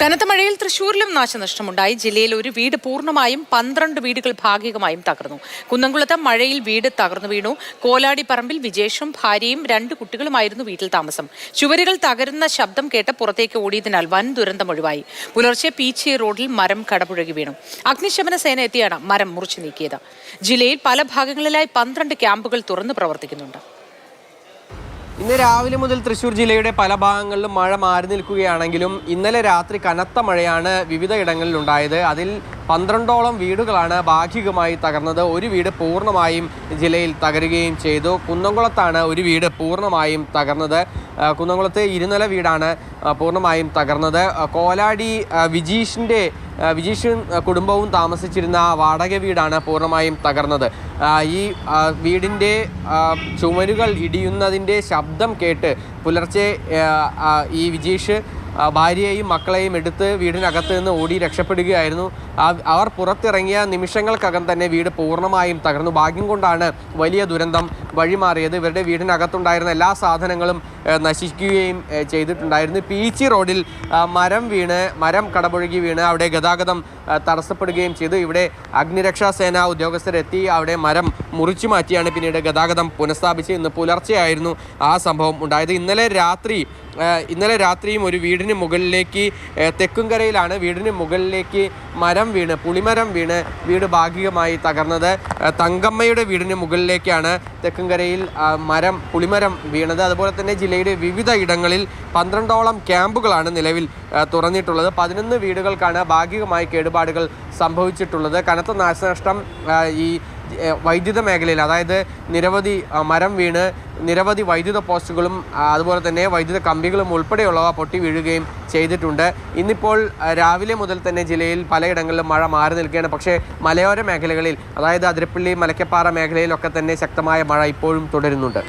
കനത്ത മഴയിൽ തൃശൂരിലും നാശനഷ്ടമുണ്ടായി. ജില്ലയിൽ ഒരു വീട് പൂർണമായും പന്ത്രണ്ട് വീടുകൾ ഭാഗികമായും തകർന്നു. കുന്നംകുളത്ത് മഴയിൽ വീട് തകർന്നു വീണു. കോലാടി പറമ്പിൽ വിജേഷും ഭാര്യയും രണ്ട് കുട്ടികളുമായിരുന്നു വീട്ടിൽ താമസം. ചുവരുകൾ തകരുന്ന ശബ്ദം കേട്ട് പുറത്തേക്ക് ഓടിയതിനാൽ വൻ ദുരന്തം ഒഴിവായി. പുലർച്ചെ പീച്ചി റോഡിൽ മരം കടപുഴകി വീണു. അഗ്നിശമന സേന എത്തിയാണ് മരം മുറിച്ചു നീക്കിയത്. ജില്ലയിൽ പല ഭാഗങ്ങളിലായി പന്ത്രണ്ട് ക്യാമ്പുകൾ തുറന്നു പ്രവർത്തിക്കുന്നുണ്ട്. ഇന്ന് രാവിലെ മുതൽ തൃശൂർ ജില്ലയുടെ പല ഭാഗങ്ങളിലും മഴ മാറി നിൽക്കുകയാണെങ്കിലും ഇന്നലെ രാത്രി കനത്ത മഴയാണ് വിവിധ ഇടങ്ങളിൽ ഉണ്ടായത് അതിൽ പന്ത്രണ്ടോളം വീടുകളാണ് ഭാഗികമായി തകർന്നത്. ഒരു വീട് പൂർണമായും ജില്ലയിൽ തകരുകയും ചെയ്തു. കുന്നംകുളത്താണ് ഒരു വീട് പൂർണമായും തകർന്നത്. കുന്നംകുളത്ത് ഇരുനില വീടാണ് പൂർണമായും തകർന്നത്. കോലാടി വിജീഷിന്റെ വിജീഷും കുടുംബവും താമസിച്ചിരുന്ന വാടക വീടാണ് പൂർണമായും തകർന്നത്. ഈ വീടിന്റെ ചുമരുകൾ ഇടിയുന്നതിന്റെ ശബ്ദം കേട്ട് പുലർച്ചെ ഈ വിജീഷ് ഭാര്യയെയും മക്കളെയും എടുത്ത് വീടിനകത്ത് നിന്ന് ഓടി രക്ഷപ്പെടുകയായിരുന്നു. അവർ പുറത്തിറങ്ങിയ നിമിഷങ്ങൾക്കകം തന്നെ വീട് പൂർണമായും തകർന്നു. ഭാഗ്യം കൊണ്ടാണ് വലിയ ദുരന്തം വഴിമാറിയത്. ഇവരുടെ വീടിനകത്തുണ്ടായിരുന്ന എല്ലാ സാധനങ്ങളും നശിക്കുകയും ചെയ്തിട്ടുണ്ടായിരുന്നു. പീച്ചി റോഡിൽ മരം വീണ് മരം കടപുഴകി വീണ് അവിടെ ഗതാഗതം തടസ്സപ്പെടുകയും ചെയ്തു. ഇവിടെ അഗ്നിരക്ഷാ സേന ഉദ്യോഗസ്ഥരെത്തി അവിടെ മരം മുറിച്ചു മാറ്റിയാണ് പിന്നീട് ഗതാഗതം പുനഃസ്ഥാപിച്ച് ഇന്ന് പുലർച്ചെയായിരുന്നു ആ സംഭവം ഉണ്ടായത്. ഇന്നലെ രാത്രി ഇന്നലെ രാത്രിയും ഒരു വീടിന് മുകളിലേക്ക് തെക്കുംകരയിലാണ് വീടിന് മുകളിലേക്ക് മരം വീണ് പുളിമരം വീണ് വീട് ഭാഗികമായി തകർന്നത്. തങ്കമ്മയുടെ വീടിന് മുകളിലേക്കാണ് തെക്കുംകരയിൽ മരം പുളിമരം വീണത്. അതുപോലെ തന്നെ ജില്ലയുടെ വിവിധ ഇടങ്ങളിൽ പന്ത്രണ്ടോളം ക്യാമ്പുകളാണ് നിലവിൽ തുറന്നിട്ടുള്ളത്. പതിനൊന്ന് വീടുകൾക്കാണ് ഭാഗികമായി കേടുപാടുകൾ സംഭവിച്ചിട്ടുള്ളത്. കനത്ത നാശനഷ്ടം ഈ വൈദ്യുത മേഖലയിൽ അതായത് നിരവധി മരം വീണ് നിരവധി വൈദ്യുത പോസ്റ്റുകളും അതുപോലെ തന്നെ വൈദ്യുത കമ്പികളും ഉൾപ്പെടെയുള്ളവ പൊട്ടി വീഴുകയും ചെയ്തിട്ടുണ്ട്. ഇന്നിപ്പോൾ രാവിലെ മുതൽ തന്നെ ജില്ലയിൽ പലയിടങ്ങളിലും മഴ മാറി നിൽക്കുകയാണ്. പക്ഷേ മലയോര മേഖലകളിൽ അതായത് അതിരപ്പള്ളി മലക്കപ്പാറ മേഖലയിലൊക്കെ തന്നെ ശക്തമായ മഴ ഇപ്പോഴും തുടരുന്നുണ്ട്.